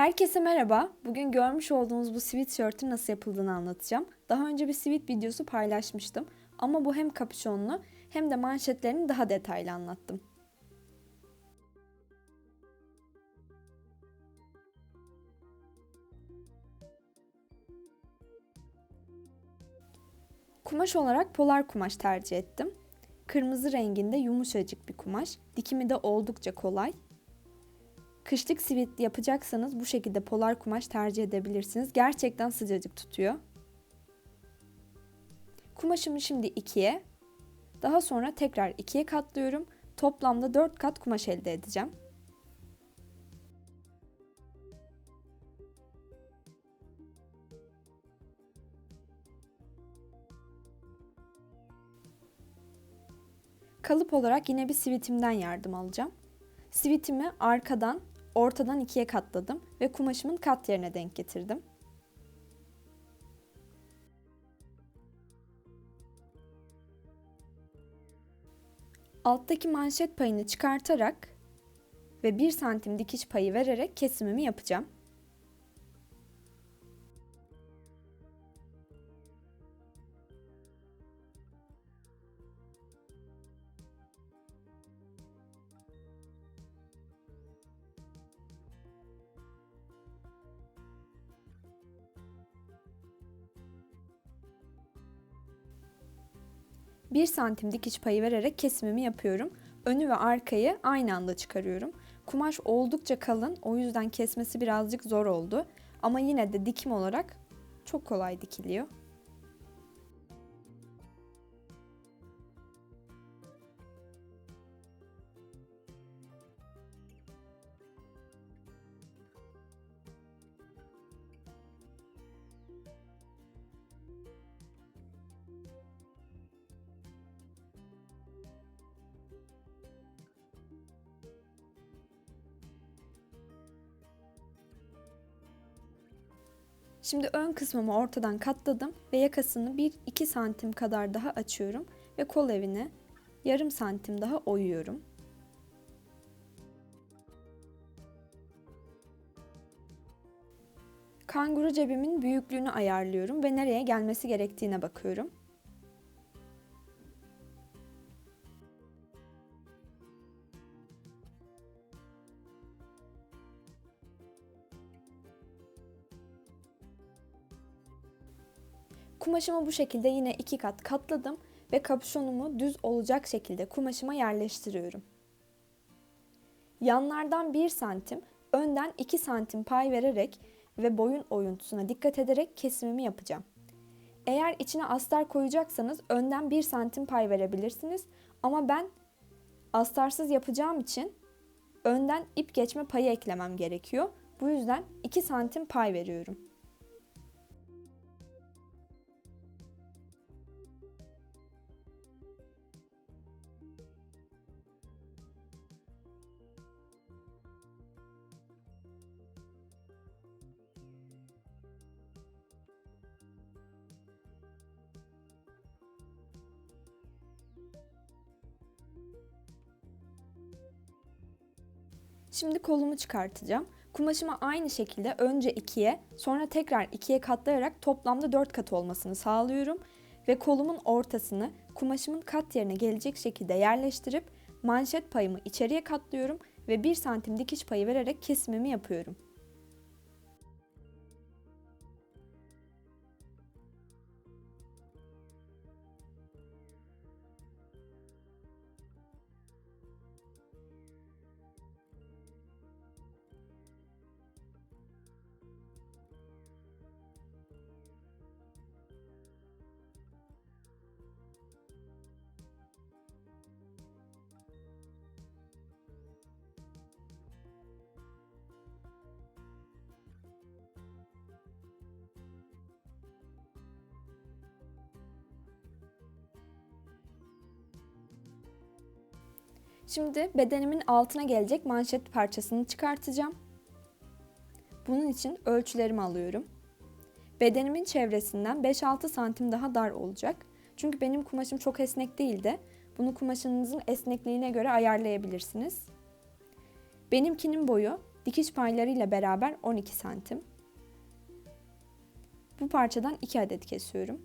Herkese merhaba. Bugün görmüş olduğunuz bu sweatshirt'ün nasıl yapıldığını anlatacağım. Daha önce bir sweat videosu paylaşmıştım ama bu hem kapüşonlu hem de manşetlerini daha detaylı anlattım. Kumaş olarak polar kumaş tercih ettim. Kırmızı renginde yumuşacık bir kumaş. Dikimi de oldukça kolay. Kışlık sivit yapacaksanız bu şekilde polar kumaş tercih edebilirsiniz. Gerçekten sıcacık tutuyor. Kumaşımı şimdi ikiye, daha sonra tekrar ikiye katlıyorum. Toplamda 4 kat kumaş elde edeceğim. Kalıp olarak yine bir sivitimden yardım alacağım. Sivitimi arkadan ortadan ikiye katladım ve kumaşımın kat yerine denk getirdim. Alttaki manşet payını çıkartarak ve 1 santim dikiş payı vererek kesimimi yapacağım. Bir santim dikiş payı vererek kesimimi yapıyorum. Önü ve arkayı aynı anda çıkarıyorum. Kumaş oldukça kalın o yüzden kesmesi birazcık zor oldu. Ama yine de dikim olarak çok kolay dikiliyor. Şimdi ön kısmımı ortadan katladım ve yakasını 1-2 santim kadar daha açıyorum ve kol evine yarım santim daha oyuyorum. Kanguru cebimin büyüklüğünü ayarlıyorum ve nereye gelmesi gerektiğine bakıyorum. Kumaşımı bu şekilde yine iki kat katladım ve kapüşonumu düz olacak şekilde kumaşıma yerleştiriyorum. Yanlardan 1 santim, önden 2 santim pay vererek ve boyun oyuntusuna dikkat ederek kesimimi yapacağım. Eğer içine astar koyacaksanız önden 1 santim pay verebilirsiniz ama ben astarsız yapacağım için önden ip geçme payı eklemem gerekiyor. Bu yüzden 2 santim pay veriyorum. Şimdi kolumu çıkartacağım. Kumaşıma aynı şekilde önce ikiye sonra tekrar ikiye katlayarak toplamda 4 kat olmasını sağlıyorum. Ve kolumun ortasını kumaşımın kat yerine gelecek şekilde yerleştirip manşet payımı içeriye katlıyorum ve 1 santim dikiş payı vererek kesimimi yapıyorum. Şimdi bedenimin altına gelecek manşet parçasını çıkartacağım. Bunun için ölçülerimi alıyorum. Bedenimin çevresinden 5-6 santim daha dar olacak. Çünkü benim kumaşım çok esnek değil de bunu kumaşınızın esnekliğine göre ayarlayabilirsiniz. Benimkinin boyu Dikiş paylarıyla beraber 12 santim. Bu parçadan 2 adet kesiyorum.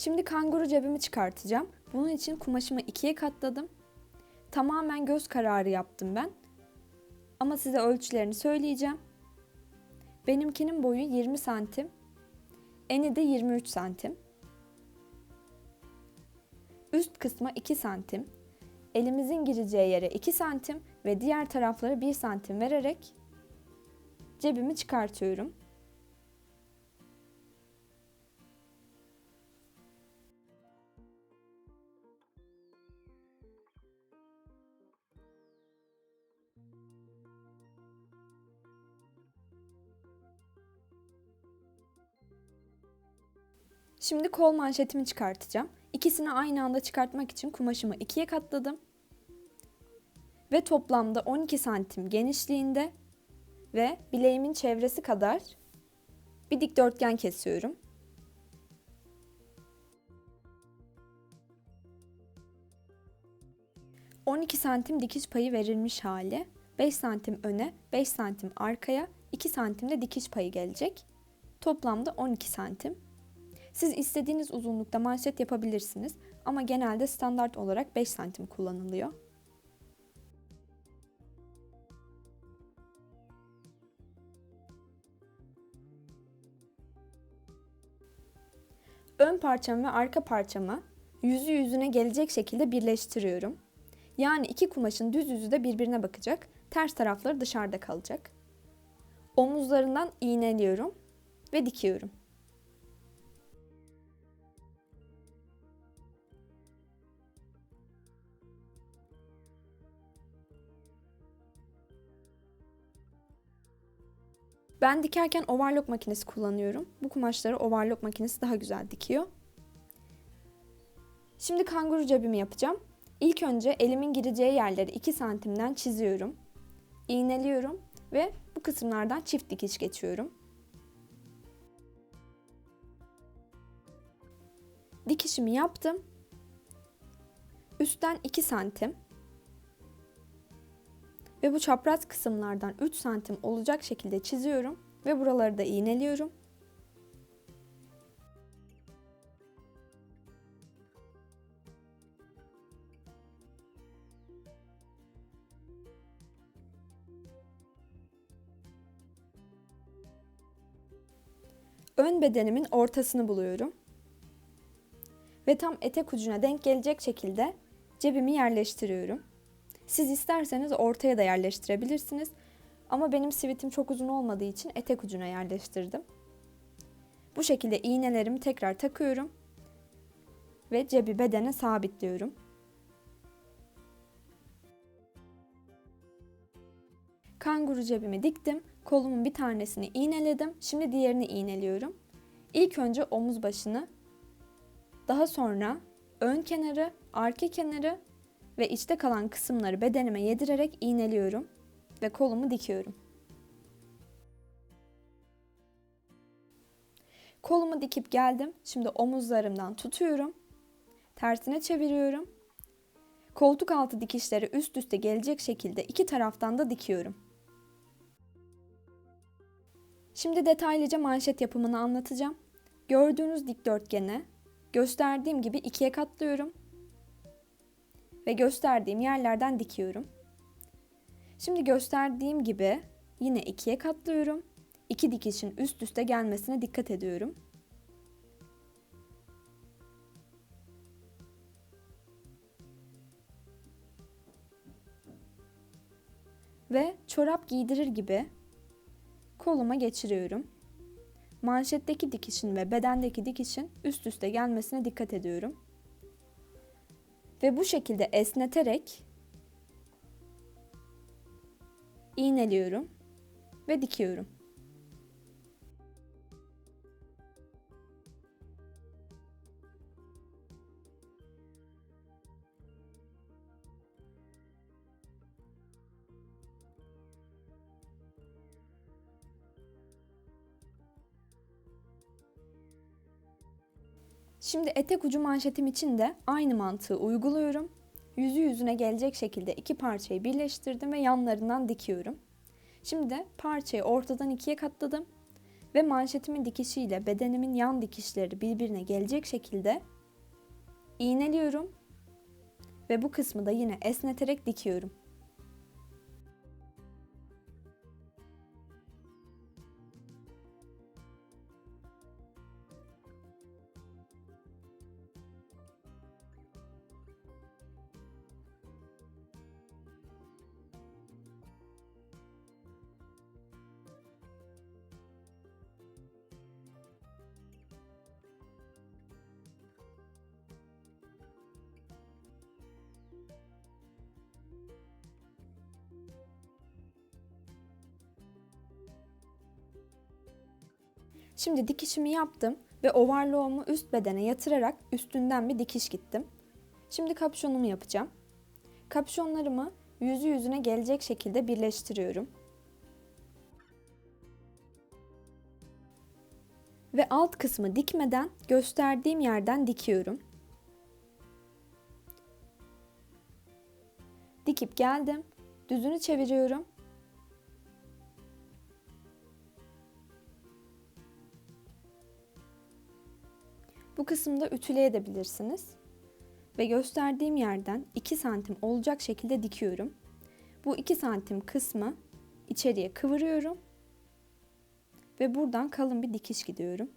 Şimdi kanguru cebimi çıkartacağım. Bunun için kumaşımı ikiye katladım. Tamamen göz kararı yaptım ben. Ama size ölçülerini söyleyeceğim. Benimkinin boyu 20 santim. Eni de 23 santim. Üst kısma 2 santim. Elimizin gireceği yere 2 santim ve diğer taraflara 1 santim vererek cebimi çıkartıyorum. Şimdi kol manşetimi çıkartacağım. İkisini aynı anda çıkartmak için kumaşımı ikiye katladım. Ve toplamda 12 santim genişliğinde ve bileğimin çevresi kadar bir dikdörtgen kesiyorum. ...12 santim dikiş payı verilmiş hali. 5 santim öne, 5 santim arkaya, 2 santim de dikiş payı gelecek. Toplamda 12 santim. Siz istediğiniz uzunlukta manşet yapabilirsiniz ama genelde standart olarak 5 santim kullanılıyor. Ön parçamı ve arka parçamı yüzü yüzüne gelecek şekilde birleştiriyorum. Yani iki kumaşın düz yüzü de birbirine bakacak, ters tarafları dışarıda kalacak. Omuzlarından iğneliyorum ve dikiyorum. Ben dikerken overlock makinesi kullanıyorum. Bu kumaşları overlock makinesi daha güzel dikiyor. Şimdi kanguru cebimi yapacağım. İlk önce elimin gireceği yerleri 2 santimden çiziyorum. İğneliyorum ve bu kısımlardan çift dikiş geçiyorum. Dikişimi yaptım. Üstten 2 santim ve bu çapraz kısımlardan 3 santim olacak şekilde çiziyorum ve buraları da iğneliyorum. Ön bedenimin ortasını buluyorum. Ve tam etek ucuna denk gelecek şekilde cebimi yerleştiriyorum. Siz isterseniz ortaya da yerleştirebilirsiniz. Ama benim sivitim çok uzun olmadığı için etek ucuna yerleştirdim. Bu şekilde iğnelerimi tekrar takıyorum ve cebi bedene sabitliyorum. Kanguru cebimi diktim. Kolumun bir tanesini iğneledim. Şimdi diğerini iğneliyorum. İlk önce omuz başını, daha sonra ön kenarı, arka kenarı ve içte kalan kısımları bedenime yedirerek iğneliyorum ve kolumu dikiyorum. Kolumu dikip geldim. Şimdi omuzlarımdan tutuyorum. Tersine çeviriyorum. Koltuk altı dikişleri üst üste gelecek şekilde iki taraftan da dikiyorum. Şimdi detaylıca manşet yapımını anlatacağım. Gördüğünüz dikdörtgene gösterdiğim gibi ikiye katlıyorum ve gösterdiğim yerlerden dikiyorum. Şimdi gösterdiğim gibi yine ikiye katlıyorum. İki dikişin üst üste gelmesine dikkat ediyorum. Ve çorap giydirir gibi koluma geçiriyorum. Manşetteki dikişin ve bedendeki dikişin üst üste gelmesine dikkat ediyorum. Ve bu şekilde esneterek iğneliyorum ve dikiyorum. Şimdi etek ucu manşetim için de aynı mantığı uyguluyorum. Yüzü yüzüne gelecek şekilde iki parçayı birleştirdim ve yanlarından dikiyorum. Şimdi parçayı ortadan ikiye katladım ve manşetimin dikişiyle bedenimin yan dikişleri birbirine gelecek şekilde iğneliyorum ve bu kısmı da yine esneterek dikiyorum. Şimdi dikişimi yaptım ve overlock'umu üst bedene yatırarak üstünden bir dikiş gittim. Şimdi kapşonumu yapacağım. Kapşonlarımı yüzü yüzüne gelecek şekilde birleştiriyorum. Ve alt kısmı dikmeden gösterdiğim yerden dikiyorum. Dikip geldim. Düzünü çeviriyorum Bu kısımda ütüleyebilirsiniz. Ve gösterdiğim yerden 2 santim olacak şekilde dikiyorum. Bu 2 santim kısmı içeriye kıvırıyorum. Ve buradan kalın bir dikiş gidiyorum.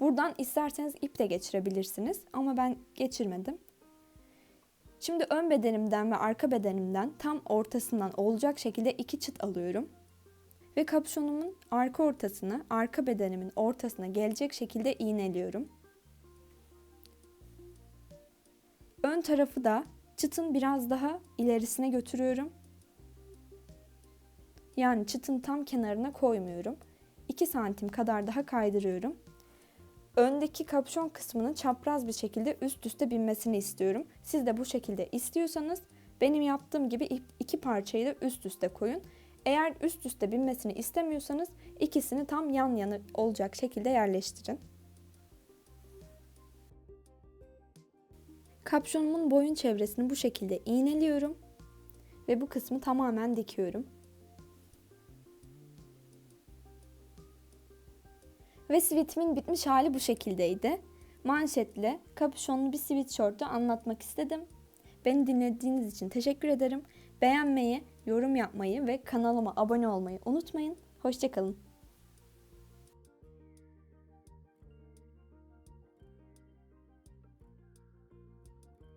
Buradan isterseniz ip de geçirebilirsiniz ama ben geçirmedim. Şimdi ön bedenimden ve arka bedenimden tam ortasından olacak şekilde iki çıt alıyorum. Ve kapşonumun arka ortasını arka bedenimin ortasına gelecek şekilde iğneliyorum. Ön tarafı da çıtın biraz daha ilerisine götürüyorum. Yani çıtın tam kenarına koymuyorum. 2 santim kadar daha kaydırıyorum. Öndeki kapşon kısmının çapraz bir şekilde üst üste binmesini istiyorum. Siz de bu şekilde istiyorsanız benim yaptığım gibi iki parçayı da üst üste koyun. Eğer üst üste binmesini istemiyorsanız ikisini tam yan yana olacak şekilde yerleştirin. Kapşonumun boyun çevresini bu şekilde iğneliyorum ve bu kısmı tamamen dikiyorum. Ve sivitimin bitmiş hali bu şekildeydi. Manşetle kapüşonlu bir sweatshirt'ü anlatmak istedim. Beni dinlediğiniz için teşekkür ederim. Beğenmeyi, yorum yapmayı ve kanalıma abone olmayı unutmayın. Hoşçakalın.